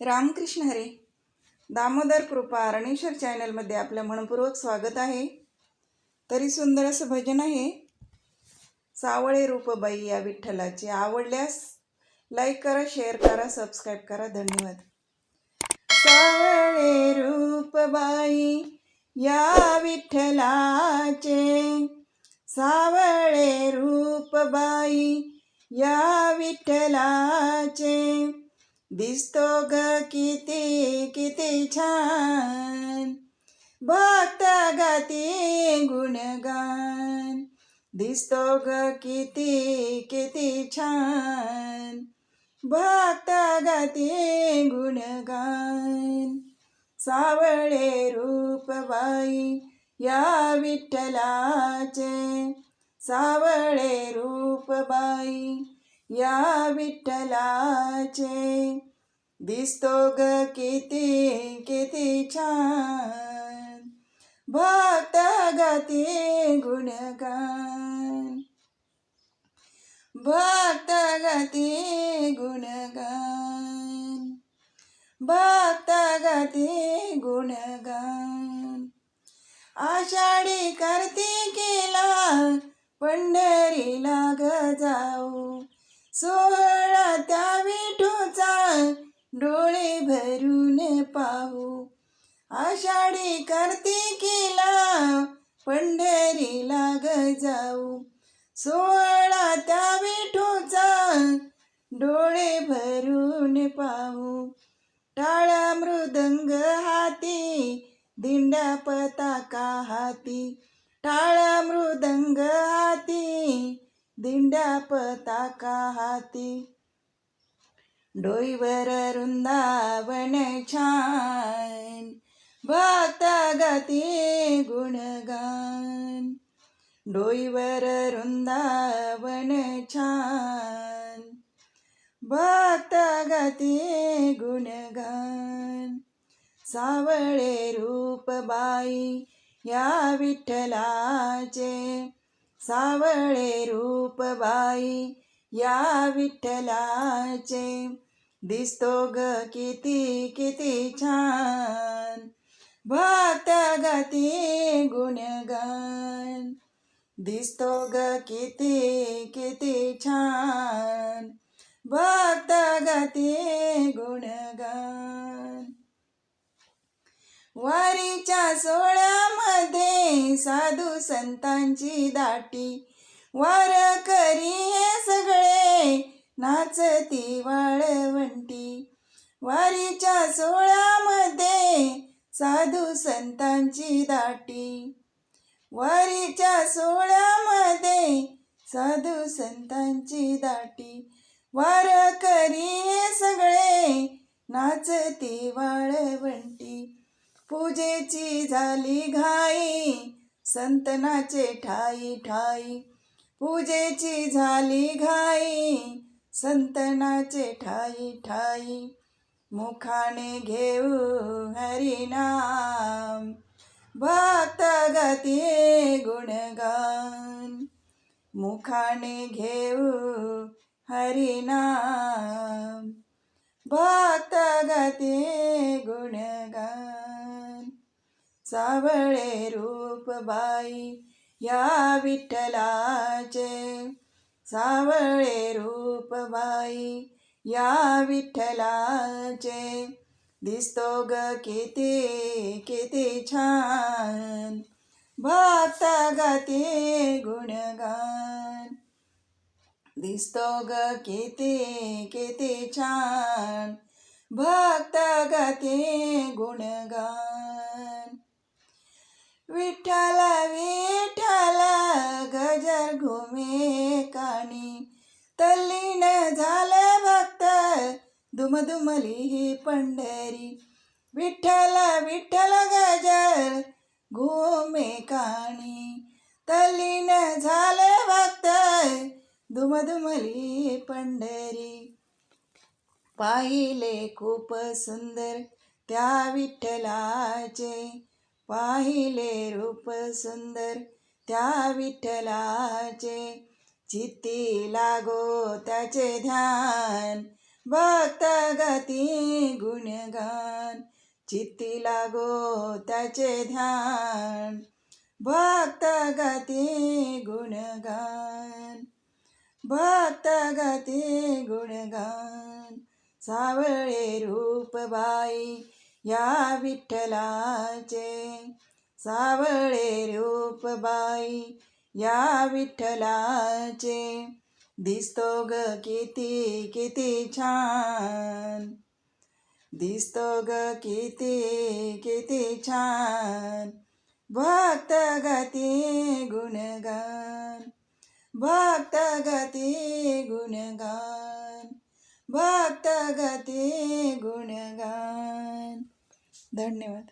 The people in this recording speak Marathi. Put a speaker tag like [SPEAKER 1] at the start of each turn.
[SPEAKER 1] रामकृष्ण हरे. दामोदर कृपा रणेश्वर चॅनलमध्ये आपलं मनपूर्वक स्वागत आहे. तरी सुंदर असं भजन आहे. सावळे रूपबाई या विठ्ठलाची आवडल्यास लाईक करा शेअर करा सबस्क्राईब करा. धन्यवाद. सावळे रूपबाई या विठ्ठलाचे. सावळे रूपबाई या विठ्ठलाचे. दिसतो ग किती किती छान. भक्त गती गुणगान. दिसतो ग किती किती छान. भक्त गती गुणगान. सावळे रूपबाई या विठ्ठलाचे. सावळे रूपबाई या विठ्ठलाचे. दिसतो ग किती किती छान. भक्त गती गुणगान. भक्त गती गुणगान. भक्त गती गुणगान. आषाढी कार्तिकेला पंढरीला ग जाऊ. सोहळा त्यावेळी डोळे भरून पाहू. आषाढी कार्तिकीला पंढरीला ग जाऊ. सोहळा त्या विठोचा डोळे भरून पाहू. टाळा मृदंग हाती दिंडा पताका हाती. टाळा मृदंग हाती दिंडा पताका हाती. डोईवर वृंदावन छान भक्त गती गुणगान. डोईवर वृंदावन छान भक्त गती गुणगान. सावळे रूपबाई या विठ्ठलाचे सावळे रूपबाई या विठ्ठलाचे. दिसतो ग किती किती छान. भक्त गती गुणगान. दिसतो ग किती किती छान. भक्त गती गुणगान. वारीच्या सोहळ्यामध्ये साधू संतांची दाटी. वार करी नाचती वाळवंटी. वारीच्या सोहळ्यामध्ये साधू संतांची दाटी. वारीच्या सोहळ्यामध्ये साधू संतांची दाटी. वार करी सगळे नाचती वाळवंटी. पूजेची झाली घाई संतनाचे ठाई ठाई. पूजेची झाली घाई संतनाचे ठाई ठाई मुखाने घेऊ हरिनाम. भक्त गती गुणगान मुखाने घेऊ हरिनाम. भक्त गती गुणगान सावळे रूपबाई या विठ्ठलाचे सावळे रूपबाई या विठ्ठलाचे. दिसतो ग किती किती छान. भक्त गती गुणगान. दिसतो ग किती किती छान. भक्त गती गुणगान. विठ्ठल विठ्ठल गजर घुमे. तल्लीन झाले भक्त. दुमदुमली ही पंढरी. विठ्ठल विठ्ठल गजर. घुमे काणी. तल्लीन झाले भक्त. दुमदुमली पंढरी. पाहिले खूप सुंदर त्या विठ्ठलाचे. पाहिले रूप सुंदर त्या विठ्ठलाचे. चित्ती लागो त्याचे ध्यान. भक्त गती गुणगान. चित्ती लागो त्याचे ध्यान. भक्त गती गुणगान. भक्त गती गुणगान. सावळे रूप बाई या विठ्ठलाचे. सावळे रूप बाई या विठ्ठलाचे. दिसतो ग किती किती छान. दिसतो ग किती किती छान. भक्त गती गुणगान. भक्त गती गुणगान. भक्त गती गुणगान. धन्यवाद.